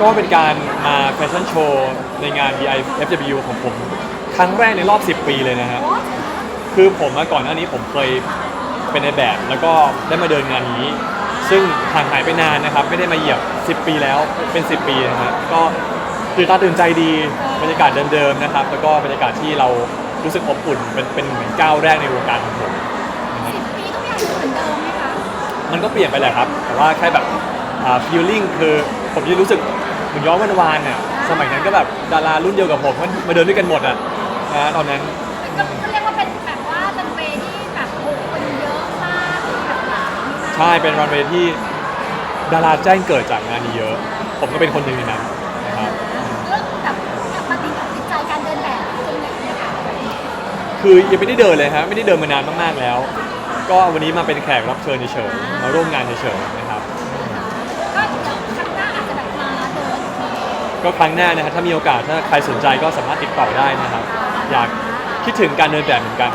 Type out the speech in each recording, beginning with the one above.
ก็เป็นการมาแฟชั่นโชว์ในงาน BI FW ของผม ครั้งแรกในรอบ 10 ปีเลยนะฮะคือผมมาก่อนหน้านี้ผมเคยเป็นในแบบ แล้วก็ได้มาเดินงานนี้ ซึ่งห่างหายไปนานนะครับ ไม่ได้มาเหยียบ 10 ปีแล้วเป็น 10 ปีนะฮะก็ตื่นตาตื่นใจดีบรรยากาศเดิมๆนะครับ แล้วก็บรรยากาศที่เรารู้สึกอบอุ่นเป็นเป็นเหมือนก้าวแรกในวงการของผมนะครับสิบปีก็ยังเหมือนเดิมไหมคะ มันก็เปลี่ยนไปแหละครับ แต่ว่าแค่แบบ อ่า feeling คือผมยังรู้สึกเหมือนย้อนวันวานๆน่ะสมัยนั้นก็แบบดารารุ่นเดียวกับผมมันมาเดินด้วยกันหมดอะนะตอนนั้นก็ก็เรียกว่าเป็นแบบว่าเป็นเวย์ที่แบบโอ้คนเยอะมากแบบหลายใช่เป็นรันเวย์ที่ดาราแจ้งเกิดจากงานนี้เยอะ ผมก็เป็นคนหนึ่งในนั้นนะครับเรื่องแบบกลับมาติดกับจิตใจการเดินแบบตรงไหนเนี่ยค่ะคือยังไม่ได้เดินเลยครับไม่ได้เดินมานานมากๆแล้ว ก็วันนี้มาเป็นแขกรับเชิญเฉยๆมาร่วมงานเฉยๆนะครับ ก็ครั้งหน้านะครับถ้ามีโอกาสถ้าใครสนใจก็สามารถติดต่อได้นะครับ อยากคิดถึงการเดินแบบเหมือนกัน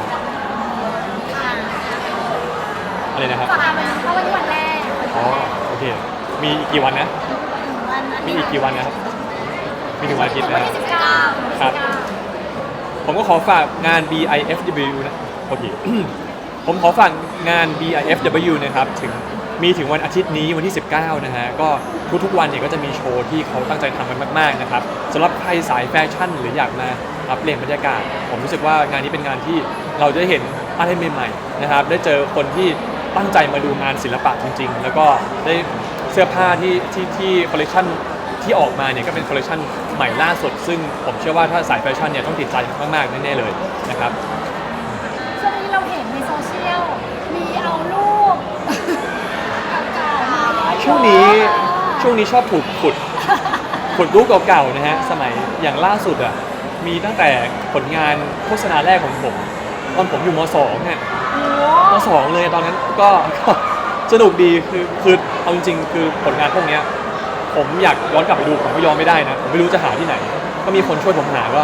อะไรนะครับฝากวันเพราะวันนี้วันแรกอ๋อโอเคมีอีกกี่วันนะ วันอามีทิตย์อีกกี่วันนะครับ มีถึงวันอาทิตย์วันนะครัที่บ สิบเก้าครับ ผมก็ขอฝากงาน BIFW นะโอเค ผมขอฝากงาน BIFW นะครับ ถึง มีถึงวันอาทิตย์นี้วันที่ 19 นะฮะ ก็ทุกๆวันเนี่ยก็จะมีโชว์ที่เขาตั้งใจทำกันมากๆนะครับสำหรับใครสายแฟชั่นหรืออยากมาอัปเปลี่ยนบรรยากาศ ผมรู้สึกว่างานนี้เป็นงานที่เราจะได้เห็นอะไรใหม่ๆนะครับ ได้เจอคนที่ตั้งใจมาดูงานศิลปะจริง ๆ แล้วก็ได้เสื้อผ้าที่ที่ที่คอลเลคชันที่ออกมาเนี่ยก็เป็นคอลเลคชันใหม่ล่าสุด ซึ่งผมเชื่อว่าถ้าสายแฟชั่นเนี่ยต้องติดใจมากๆแน่ๆเลยนะครับ ช่วงนี้ช่วงนี้ชอบถูกขุดขุดรูปเก่าๆนะฮะสมัยอย่างล่าสุดอะมีตั้งแต่ผลงานโฆษณาแรกของผม ตอนผมอยู่ม .2 เนี่ยโอ้ม .2 เลยตอนนั้นก็ก็สนุกดีคือคือเอาจริงๆคือผลงานพวกเนี้ยผมอยากย้อนกลับไปดูผมก็ย้อนไม่ได้นะผมไม่รู้จะหาที่ไหน ก็มีคนช่วยผมหาก็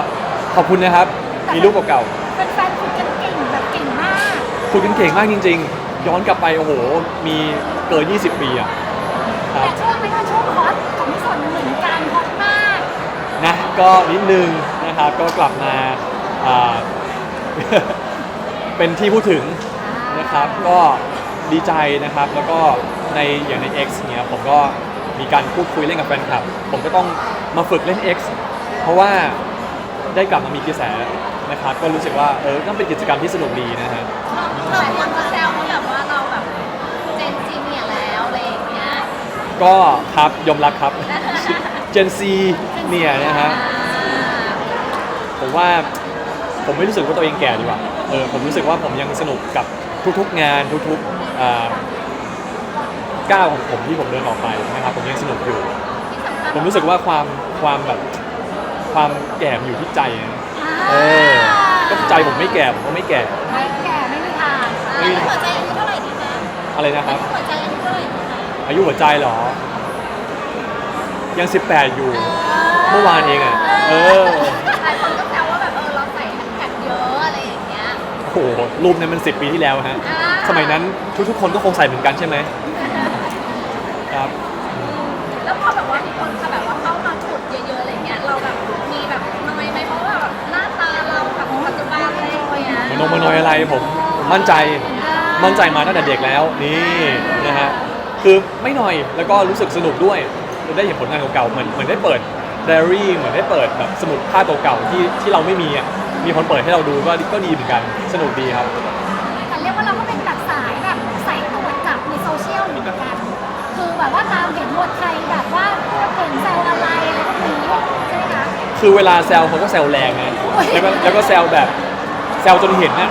ขอบคุณนะครับ มีรูปเก่าๆแฟนๆคุยกันเก่งแบบเก่งมากคุยกันเก่งมากจริง ๆ ย้อนกลับไปโอ้โหมีเกิน 20 ปีอะ ครัแต่บช่วงนี้ก็ช่วงฮอตของพี่สนเหมือนกันฮอตมากนะก็นิดนึงนะครับก็กลับมาอ่า เป็นที่พูดถึงนะครับ ก็ดีใจนะครับ แล้วก็ในอย่างใน X เนี่ยผมก็มีการพูดคุยเล่นกับแฟนคลับ ผมก็ต้องมาฝึกเล่น X เพราะว่าได้กลับมามีกระแสนะครับ ก็รู้สึกว่าเออก็เป็นกิจกรรมที่สนุกดีนะฮะหลายคนก็แซวว่าแบบว่าเราแบบเจนซีเนียแล้วอะไรอย่างเงี้ย ก็ครับยอมรับครับ Gen Z เนี่ยนะฮะผมว่าผมไม่รู้สึกว่าตัวเองแก่ดีกว่าเออผมรู้สึกว่าผมยังสนุกกับทุกๆงานทุกๆอ่าก้าวของผมที่ผมเดินออกไปนะครับผมยังสนุกอยู่ ผมรู้สึกว่าความความแบบความแก่มันอยู่ที่ใจนะเออก็ใจผมไม่แก่ผมก็ไม่แก่ไม่แก่ไม่มีทางไม่มีหัวใจอายุเท่าไหร่ดีคะอะไรนะครับหัวใจอายุเท่าไหร่ดีคะ อายุหัวใจเหรอ ยัง 18 อยู่ เมื่อวานเองอะ เออ หลายคนก็แซวว่าแบบเออเราใส่แผ่นเยอะอะไรอย่างเงี้ย โอ้โห รูปนั้นมัน 10 ปีที่แล้วฮะ อ่า สมัยนั้นทุกๆคนก็คงใส่เหมือนกันใช่ไหมครับ แล้วพอแบบว่ามีคนเขาแบบว่าเข้ามาขุดเยอะๆอะไรเงี้ย เราแบบมีแบบน้อยไหมเพราะว่าแบบหน้าตาเราแบบปัจจุบันอะไรอย่างเงี้ยมโนมโนยอะไรผมผมมั่นใจ มั่นใจมาตั้งแต่เด็กแล้วนี่นะฮะ คือไม่หน่อยแล้วก็รู้สึกสนุกด้วยได้เห็นผลงานเก่าๆเหมือนเหมือนได้เปิดไดอารี่เหมือนได้เปิดแบบสมุดภาพเก่าๆที่ที่เราไม่มีอะมีคนเปิดให้เราดูก็ก็ดีเหมือนกันสนุกดีครับ แต่เรียกว่าเราก็เป็นแบบสายแบบสายตรวจจับในโซเชียลเหมือนกัน คือแบบว่าตามเห็นหมดใครแบบว่าเก่งแซวอะไรอะไรพวกนี้ใช่ไหมคะคือเวลาแซวเขาก็แซวแรงนะแล้วก็แล้วก็แซวแบบแซวจนเห็นนะ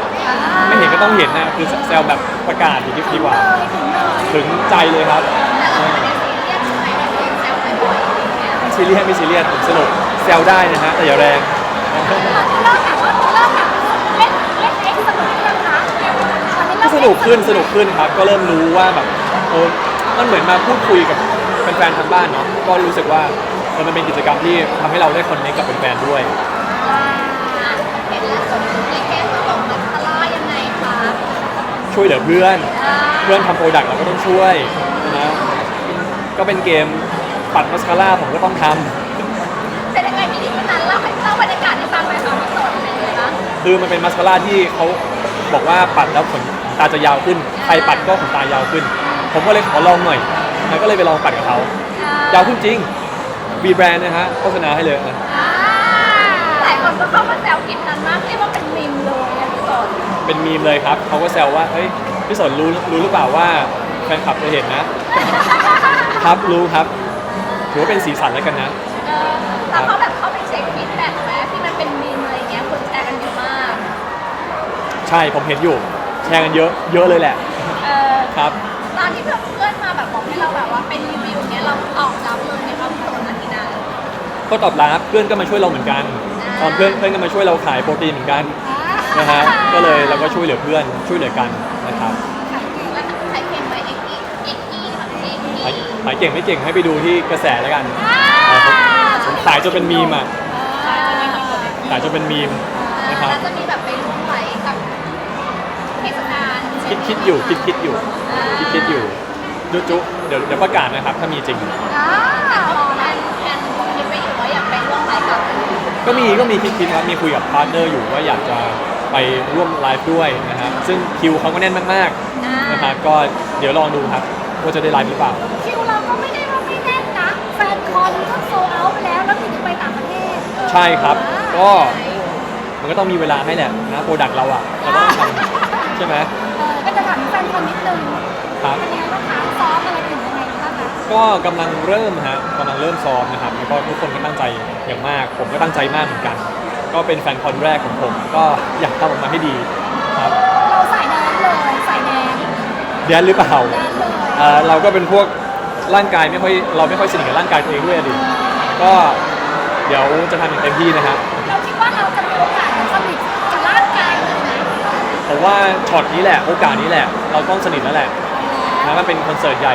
ไม่เห็นก็ต้องเห็นนะคือแซวแบบประกาศอย่างนี้ดีกว่าเลยถึงเลยถึงใจเลยครับแต่เราไม่ได้ซีเรียสใช่ไหมเราเองแซวบ่อยๆอย่างเงี้ยไม่ซีเรียสไม่ซีเรียสผมสนุกแซวได้นะฮะแต่อย่าแรงตอนนี้เริ่มแบบว่าเริ่มแบบเล่นเล่นเอ็กซ์สนุกหรือยังคะตอนนี้ก็เริ่มสนุกขึ้นสนุกขึ้นครับ ก็เริ่มรู้ว่าแบบเออมันเหมือนมาพูดคุยกับแฟนๆทางบ้านเนาะก็รู้สึกว่าเออมันเป็นกิจกรรมที่ทำให้เราได้คอนเนคกับแฟนๆด้วย ช่วยเหลือเพื่อน เพื่อนทำโปรดักต์เราก็ต้องช่วยนะก็เป็นเกมปัดมัสคาร่าผมก็ต้องทเป็นยังไงพี่ดิวันนั้นเล่าให้เล่าบรรยากาศให้ฟังหน่อยค่ะว่าสดเป็นยังไงบ้างำคือมันเป็นมัสคาร่าที่เขาบอกว่าปัดแล้วขนตาจะยาวขึ้น ใครปัดก็ขนตายาวขึ้น ผมก็เลยขอลองหน่อยแล้วก็เลยไปลองปัดกับเขา ยาวขึ้นจริงบีแบรนด์นะฮะโฆษณาให้เลยนะ เป็นมีมเลยครับเขาก็แซวว่าเฮ้ยพี่สนรู้รู้หรือเปล่าว่าแฟนคลับจะเห็นนะ ครับรู้ครับถือว่าเป็นสีสันแล้วกันนะ เออแล้วเขาแบบเข้าไปเช็คฟีดแบ็กไหมที่มันเป็นมีมอะไรเงี้ยคนแชร์กันเยอะมาก ใช่ผมเห็นอยู่ แชร์กันเยอะเยอะเลยแหละเออครับ ตอนที่เพื่อนเพื่อนมาแบบบอกให้เราแบบว่าเป็นรีวิวเนี้ยเราตอบรับเลยในความโสดนาทีนั้น ก็ตอบรับเพื่อนก็มาช่วยเราเหมือนกัน ตอนเพื่อนเพื่อนก็มาช่วยเราขายโปรตีนเหมือนกัน นะฮะก็เลยเราก็ช่วยเหลือเพื่อนช่วยเหลือกันนะครับแล้วใครเก่งไหมเอ็กกี้เอ็กกี้ค่ะเอ็กกี้ขายขายเก่งไม่เก่งให้ไปดูที่กระแสแล้วกันผมขายจนเป็นมีมอะขายจนเป็นมีมนะครับ แล้วจะมีแบบไปร่วมไลฟ์กับเทศกาลคิดคิดอยู่คิดคิดอยู่คิดคิดอยู่จุจุเดี๋ยวเดี๋ยวประกาศนะครับ ถ้ามีจริง อ่าต่อแทนแทนคิดไปอยู่ว่าอยากไปร่วมไลฟ์กับ ก็มีก็มีคิดคิดครับมีคุยกับพาร์ทเนอร์อยู่ว่าอยากจะ ไปร่วมไลฟ์ด้วยนะฮะซึ่งคิวเขาก็แน่นมากๆนะครับก็เดี๋ยวลองดูครับว่าจะได้ไลฟ์หรือเปล่า คิวเราก็ไม่ได้ว่าไม่แน่นนะ แฟนคอนก็โซเอาไปแล้ว แล้วถึงจะไปต่างประเทศใช่ครับก็ มันก็ต้องมีเวลาให้แหละนะโปรดักต์เราอะเราต้องทำใช่ไหมเออก็จะถามแฟนคอนนิดนึงครับ เป็นยังไงบ้างคะซ้อมอะไรถึงยังไงบ้างคะก็กำลังเริ่มฮะกำลังเริ่มซ้อมนะครับแล้วก็ทุกคนก็ตั้งใจอย่างมาก ผมก็ตั้งใจมากเหมือนกัน ก็เป็นแฟนคอนแรกของผม ก็อยากทำออกมาให้ดีครับเราใส่แดนเลยใส่แดนแดนหรือเปล่าแดนเลยเอ่อเราก็เป็นพวกร่างกายไม่ค่อยเราไม่ค่อยสนิทกับร่างกายตัวเองด้วยอะดิก็เดี๋ยวจะทำอย่างเต็มที่นะฮะเราคิดว่าเราจะมีโอกาสสนิทกับร่างกายเลยไหมผมว่าช็อตนี้แหละโอกาสนี้แหละ เราต้องสนิทแล้วแหละนะมันเป็นคอนเสิร์ตใหญ่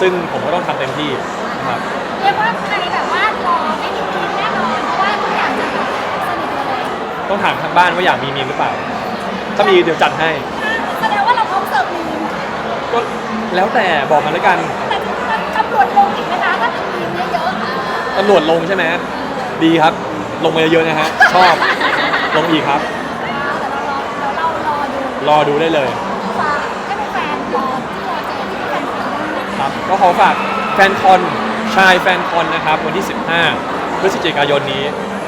ซึ่งผมก็ต้องทำเต็มที่นะครับเรียกว่าใครแบบว่ารอไม่มีกิน ต้องถามทางบ้านว่าอยากมีมีมหรือเปล่า ถ้ามีเดี๋ยวจัดให้ แสดงว่าเราพร้อมเสิร์ฟมีมก็แล้วแต่บอกมาแล้วกันแต่ตำรวจลงอีกไหมคะถ้าเป็นมีมเยอะๆอะตำรวจลงใช่ไหมดีครับ ลงมาเยอะๆนะฮะชอบลงอีกครับ แต่เรารอเดี๋ยวเรารอดูรอดูได้เลย ฝากให้เป็นแฟนรอที่รอเจอที่แฟนคลับด้วยนะคะครับก็ขอฝากแฟนคอนชายแฟนคอนนะครับ วันที่ 15 พฤศจิกายนนี้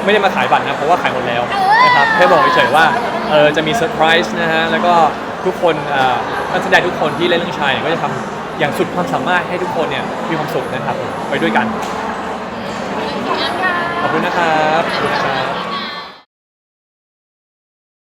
ไม่ได้มาขายบัตรนะเพราะว่าขายหมดแล้วนะครับแค่บอกเฉยๆว่าเออจะมีเซอร์ไพรส์นะฮะแล้วก็ทุกคนเอ่อนักแสดงทุกคนที่เล่นเรื่องชายเนี่ยก็จะทำอย่างสุดความสามารถให้ทุกคนเนี่ยมีความสุขนะครับ ไปด้วยกันขอบคุณนะครับขอบคุณนะครับ